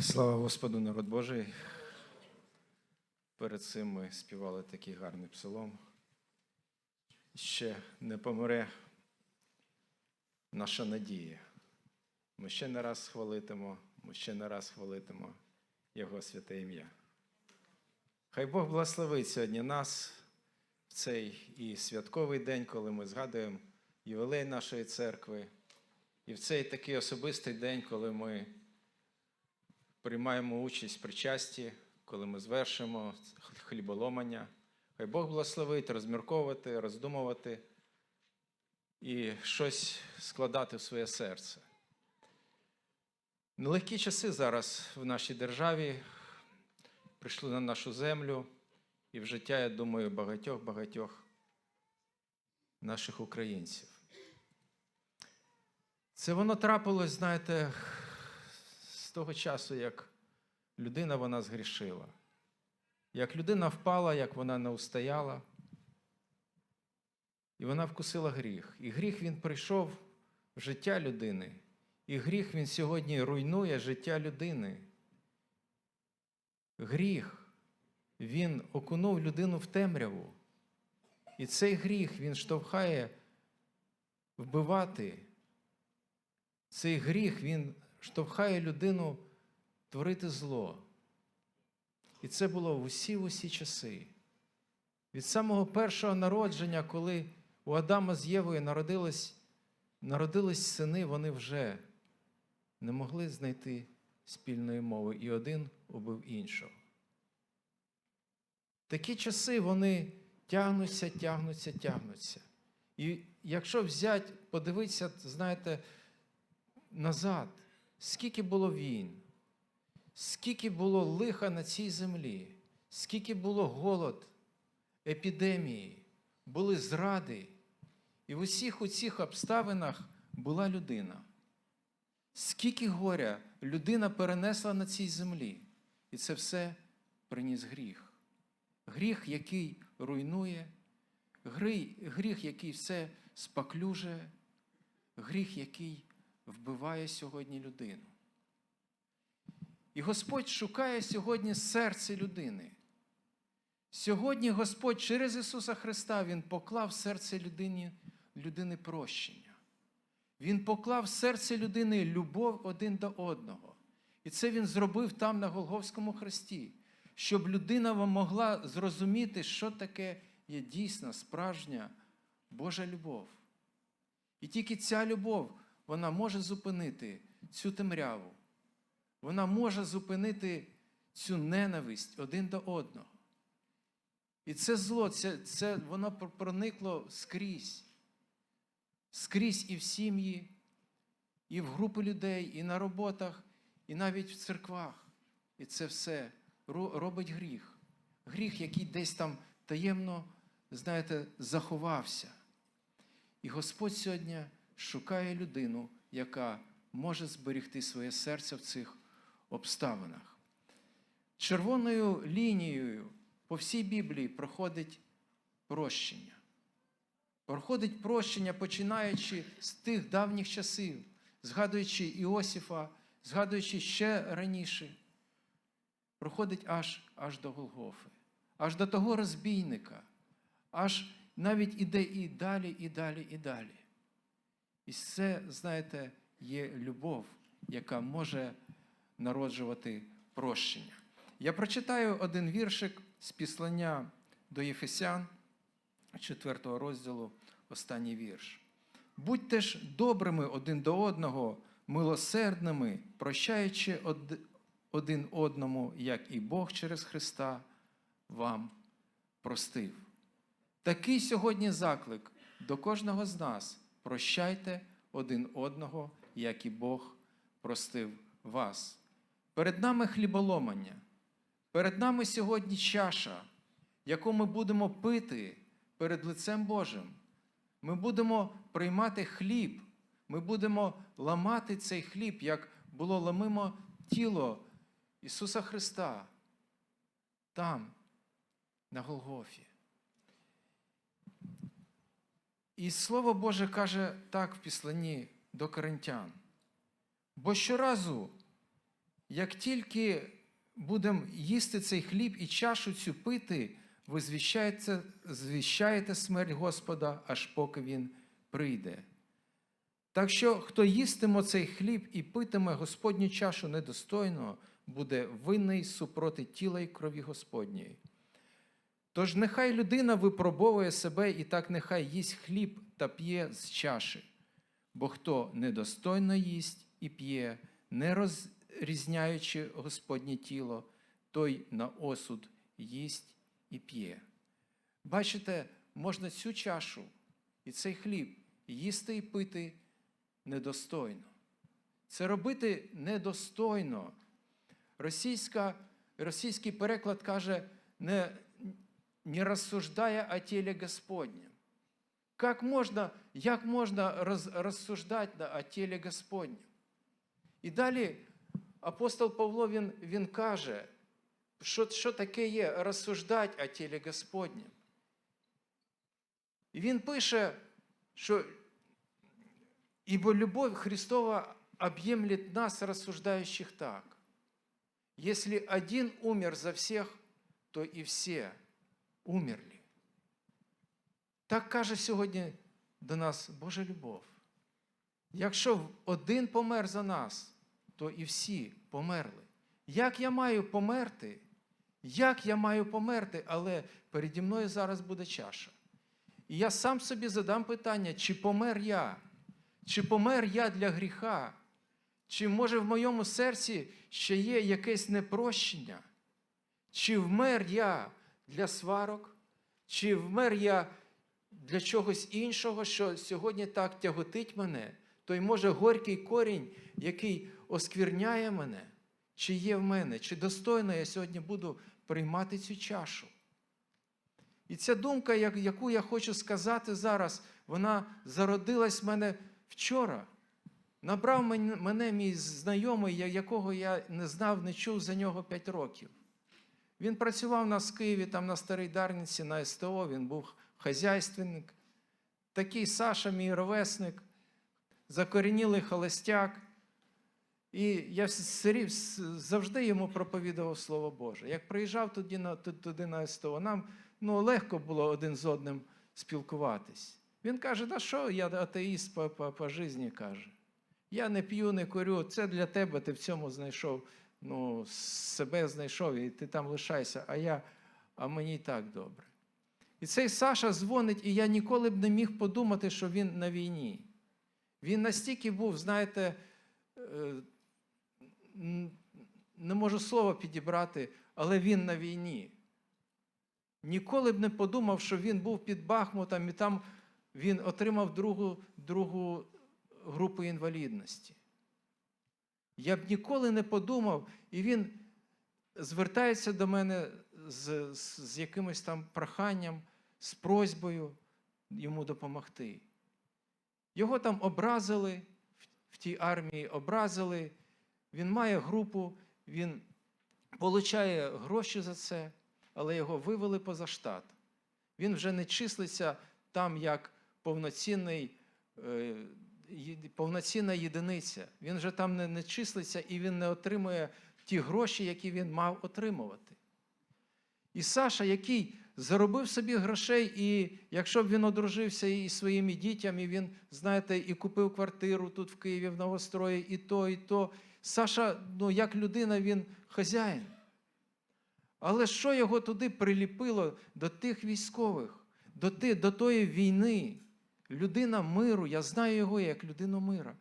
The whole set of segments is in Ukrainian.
Слава Господу, народ Божий. Перед цим ми співали такий гарний псалом. Ще не помре наша надія. Ми ще не раз хвалитимо, ми ще не раз хвалитимо Його святе ім'я. Хай Бог благословить сьогодні нас в цей і святковий день, коли ми згадуємо ювілей нашої церкви, і в цей такий особистий день, коли ми приймаємо участь в причасті, коли ми звершимо хліболомання. Хай Бог благословить розмірковувати, роздумувати і щось складати в своє серце. Нелегкі часи зараз в нашій державі прийшли на нашу землю і в життя, я думаю, багатьох-багатьох наших українців. Це воно трапилось, знаєте, того часу, як людина вона згрішила. Як людина впала, як вона не устояла, і вона вкусила гріх. І гріх він прийшов в життя людини. І гріх він сьогодні руйнує життя людини. Гріх, він окунув людину в темряву. І цей гріх він штовхає вбивати. Цей гріх він штовхає людину творити зло. І це було в усі в усі часи. Від самого першого народження, коли у Адама з Євою народились, народились сини, вони вже не могли знайти спільної мови, і один убив іншого. Такі часи вони тягнуться, тягнуться, тягнуться. І якщо взяти, подивитися, знаєте, назад, скільки було війн, скільки було лиха на цій землі, скільки було голод, епідемії, були зради. І в усіх у цих обставинах була людина. Скільки горя людина перенесла на цій землі, і це все приніс гріх. Гріх, який руйнує, гріх, який все спаклюжує, гріх, який вбиває сьогодні людину. І Господь шукає сьогодні серце людини. Сьогодні Господь через Ісуса Христа Він поклав серце людині, людини прощення. Він поклав серце людини любов один до одного. І це Він зробив там на Голговському хресті, щоб людина могла зрозуміти, що таке є дійсна, справжня Божа любов. І тільки ця любов вона може зупинити цю темряву. Вона може зупинити цю ненависть один до одного. І це зло, це, це воно проникло скрізь. Скрізь і в сім'ї, і в групи людей, і на роботах, і навіть в церквах. І це все робить гріх. Гріх, який десь там таємно, знаєте, заховався. І Господь сьогодні шукає людину, яка може зберегти своє серце в цих обставинах. Червоною лінією по всій Біблії проходить прощення. Проходить прощення, починаючи з тих давніх часів, згадуючи Іосифа, згадуючи ще раніше, проходить аж аж до Голгофи, аж до того розбійника, аж навіть іде і далі, і далі, і далі. І це, знаєте, є любов, яка може народжувати прощення. Я прочитаю один віршик з післання до Єфесян, 4 розділу, останній вірш. Будьте ж добрими один до одного, милосердними, прощаючи один одному, як і Бог через Христа вам простив. Такий сьогодні заклик до кожного з нас. Прощайте один одного, як і Бог простив вас. Перед нами хліболомання, перед нами сьогодні чаша, яку ми будемо пити перед лицем Божим. Ми будемо приймати хліб, ми будемо ламати цей хліб, як було ламимо тіло Ісуса Христа там, на Голгофі. І Слово Боже каже так в післанні до коринтян. Бо щоразу, як тільки будемо їсти цей хліб і чашу цю пити, ви звіщаєте, звіщаєте смерть Господа, аж поки Він прийде. Так що, хто їстиме цей хліб і питиме Господню чашу недостойно, буде винний супроти тіла і крові Господньої. Тож нехай людина випробовує себе і так нехай їсть хліб та п'є з чаші. Бо хто недостойно їсть і п'є, не розрізняючи Господнє тіло, той на осуд їсть і п'є. Бачите, можна цю чашу і цей хліб їсти і пити недостойно. Це робити недостойно. Російська, російський переклад каже, не, не розсуждає о тілі Господнім. Как можно, як можна роз, розсуждати о тілі Господнім? І далі апостол Павло він, він каже, що, що таке є розсуждати о тілі Господнім. І він пише, що ибо любовь Христова объемлет нас, рассуждающих так. Если один умер за всех, то і все умерли. Так каже сьогодні до нас Божа любов. Якщо один помер за нас, то і всі померли. Як я маю померти? Як я маю померти, але переді мною зараз буде чаша. І я сам собі задам питання, чи помер я? Чи помер я для гріха? Чи може в моєму серці ще є якесь непрощення? Чи вмер я для сварок? Чи вмер я для чогось іншого, що сьогодні так тяготить мене? Той може горький корінь, який осквірняє мене, чи є в мене, чи достойно я сьогодні буду приймати цю чашу? І ця думка, яку я хочу сказати зараз, вона зародилась в мене вчора. Набрав мене мій знайомий, якого я не знав, не чув за нього 5 років. Він працював у в Києві, там на Старій Дарниці, на СТО, він був хазяйственник. Такий Саша, мій ровесник, закорінілий холостяк. І я завжди йому проповідував Слово Боже. Як приїжджав туди на, туди на СТО, нам ну, легко було один з одним спілкуватись. Він каже, да що я атеїст по, по, по житті, каже. Я не п'ю, не курю, це для тебе, ти в цьому знайшов, ну, себе знайшов, і ти там лишайся, а я, а мені і так добре. І цей Саша дзвонить, і я ніколи б не міг подумати, що він на війні. Він настільки був, знаєте, е, не можу слова підібрати, але він на війні. Ніколи б не подумав, що він був під Бахмутом і там він отримав другу, другу групу інвалідності. Я б ніколи не подумав, і він звертається до мене з, з, з якимось там проханням, з просьбою йому допомогти. Його там образили в, в тій армії, образили, він має групу, він отримує гроші за це, але його вивели поза штат. Він вже не числиться там як повноцінний. Е, повноцінна єдиниця. Він вже там не, не числиться і він не отримує ті гроші, які він мав отримувати. І Саша, який заробив собі грошей, і якщо б він одружився і своїми дітьми, він, знаєте, і купив квартиру тут в Києві, в Новострої, і то, і то. Саша, ну, як людина, він хазяїн. Але що його туди приліпило до тих військових, до, ти, до тої війни? Людина миру, я знаю його як людину мира.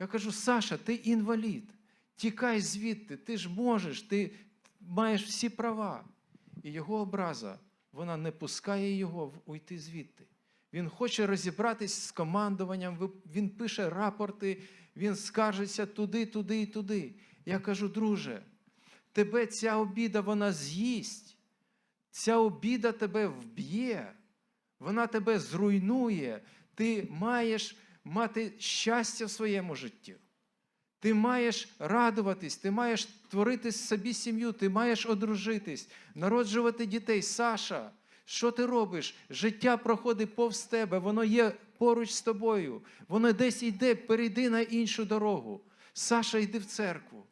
Я кажу, Саша, ти інвалід, тікай звідти, ти ж можеш, ти маєш всі права. І його образа, вона не пускає його уйти звідти. Він хоче розібратись з командуванням, він пише рапорти, він скаржиться туди, туди і туди. Я кажу, друже, тебе ця обіда вона з'їсть, ця обіда тебе вб'є, вона тебе зруйнує, ти маєш мати щастя в своєму житті. Ти маєш радуватись, ти маєш творити собі сім'ю, ти маєш одружитись, народжувати дітей. Саша, що ти робиш? Життя проходить повз тебе, воно є поруч з тобою, воно десь йде, перейди на іншу дорогу. Саша, йди в церкву.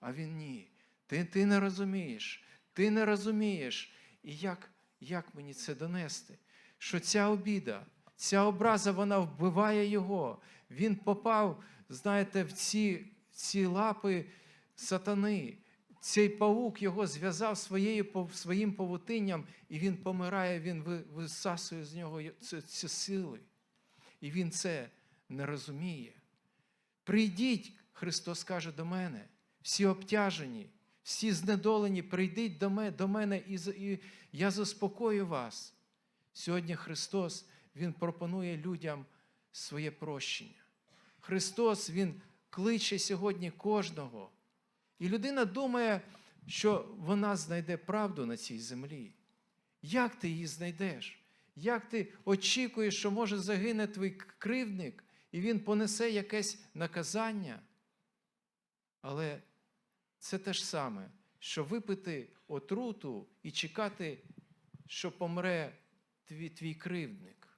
А він ні. Ти, ти не розумієш, ти не розумієш. І як, як мені це донести? Що ця обіда, ця образа, вона вбиває його. Він попав, знаєте, в ці, ці лапи сатани. Цей павук його зв'язав своєю, своїм павутинням, і він помирає, він висасує з нього ці, ці сили. І він це не розуміє. Прийдіть, Христос каже до мене, всі обтяжені, всі знедолені, прийдіть до мене, до мене і, і я заспокою вас. Сьогодні Христос Він пропонує людям своє прощення. Христос Він кличе сьогодні кожного. І людина думає, що вона знайде правду на цій землі. Як ти її знайдеш? Як ти очікуєш, що може загине твій кривдник, і він понесе якесь наказання? Але це те ж саме, що випити отруту і чекати, що помре твій, твій кривдник.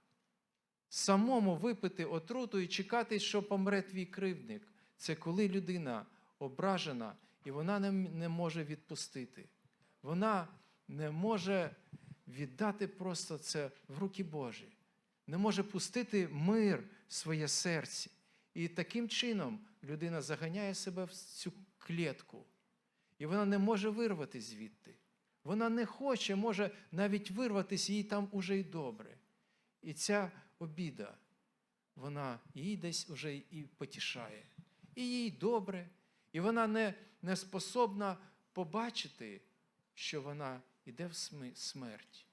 Самому випити отруту і чекати, що помре твій кривдник. Це коли людина ображена і вона не, не може відпустити. Вона не може віддати просто це в руки Божі, не може пустити мир в своє серце. І таким чином людина заганяє себе в цю клітку. І вона не може вирватися звідти. Вона не хоче, може навіть вирватися, їй там уже й добре. І ця обіда, вона її десь уже і потішає. І їй добре, і вона не, не способна побачити, що вона йде в смерть.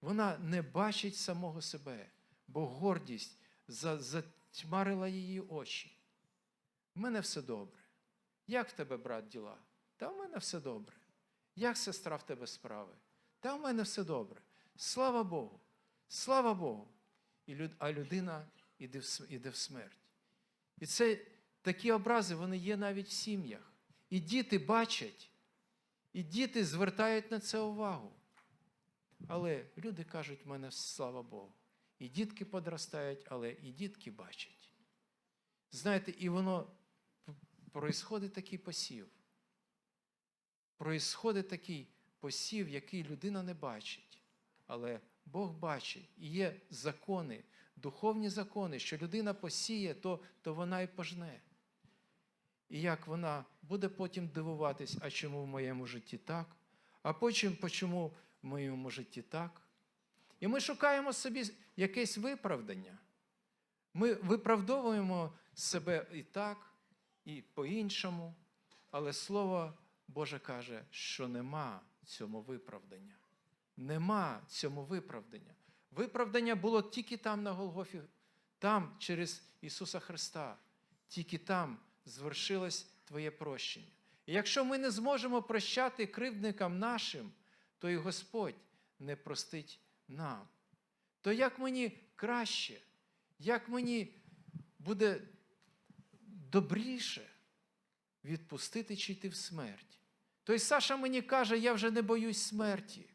Вона не бачить самого себе, бо гордість затьмарила її очі. В мене все добре. Як в тебе, брат, діла? Та в мене все добре. Як сестра в тебе справи? Та в мене все добре. Слава Богу. Слава Богу. І люд, а людина іде в, смерть. І це такі образи, вони є навіть в сім'ях. І діти бачать, і діти звертають на це увагу. Але люди кажуть, в мене слава Богу. І дітки подростають, але і дітки бачать. Знаєте, і воно проїсходить такий посів. Проїсходить такий посів, який людина не бачить. Але Бог бачить. І є закони, духовні закони, що людина посіє, то, то вона і пожне. І як вона буде потім дивуватись, а чому в моєму житті так, а потім, чому в моєму житті так. І ми шукаємо собі якесь виправдання. Ми виправдовуємо себе і так, і по-іншому, але Слово Боже каже, що нема цьому виправдання. Нема цьому виправдання. Виправдання було тільки там на Голгофі, там через Ісуса Христа. Тільки там звершилось Твоє прощення. І якщо ми не зможемо прощати кривдникам нашим, то і Господь не простить нам. То як мені краще, як мені буде добріше відпустити чи йти в смерть? Той Саша мені каже, я вже не боюсь смерті.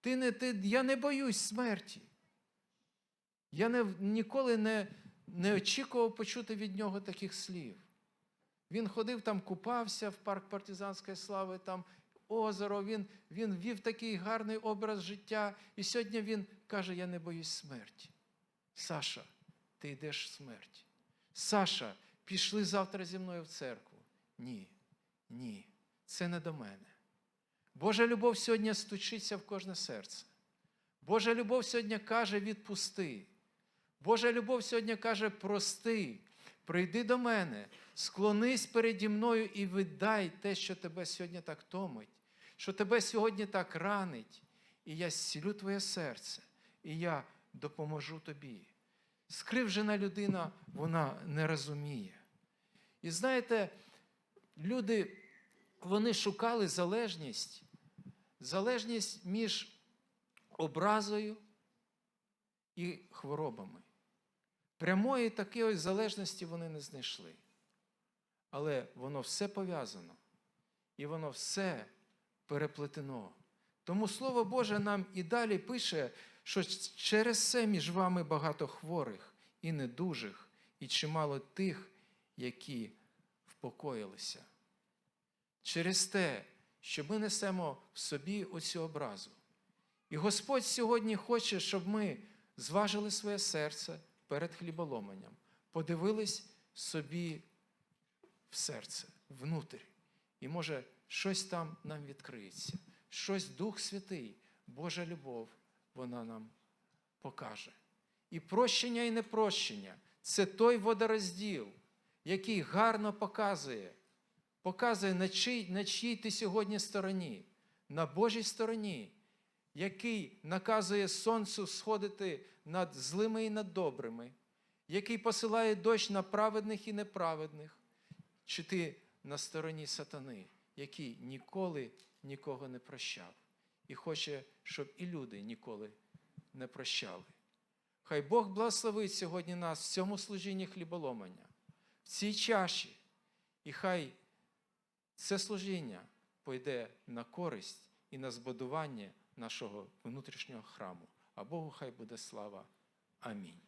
Ти не, ти, я не боюсь смерті. Я не, ніколи не, не очікував почути від нього таких слів. Він ходив там, купався в парк партизанської слави, там озеро, він, він вів такий гарний образ життя. І сьогодні він каже: Я не боюсь смерті. Саша, ти йдеш в смерть. Саша, пішли завтра зі мною в церкву. Ні, ні, це не до мене. Божа любов сьогодні стучиться в кожне серце. Божа любов сьогодні каже: відпусти. Божа любов сьогодні каже: прости, прийди до мене, склонись переді мною і віддай те, що тебе сьогодні так томить, що тебе сьогодні так ранить, і я зцілю твоє серце, і я допоможу тобі. Скривжена людина, вона не розуміє. І знаєте, люди, вони шукали залежність, залежність між образою і хворобами. Прямої такої залежності вони не знайшли. Але воно все пов'язано. І воно все переплетено. Тому Слово Боже нам і далі пише, що через це між вами багато хворих і недужих, і чимало тих, які впокоїлися. Через те, що ми несемо в собі оцю образу. І Господь сьогодні хоче, щоб ми зважили своє серце перед хліболоманням, подивились собі в серце, внутрі. І може щось там нам відкриється, щось Дух Святий, Божа любов, вона нам покаже. І прощення і непрощення це той водорозділ, який гарно показує, показує, на чий, на чиїй ти сьогодні стороні, на Божій стороні, який наказує сонцю сходити над злими і над добрими, який посилає дощ на праведних і неправедних, чи ти на стороні сатани, який ніколи нікого не прощав, і хоче, щоб і люди ніколи не прощали. Хай Бог благословить сьогодні нас в цьому служінні хліболомання, в цій чаші, і хай це служіння пойде на користь і на збудування нашого внутрішнього храму. А Богу хай буде слава. Амінь.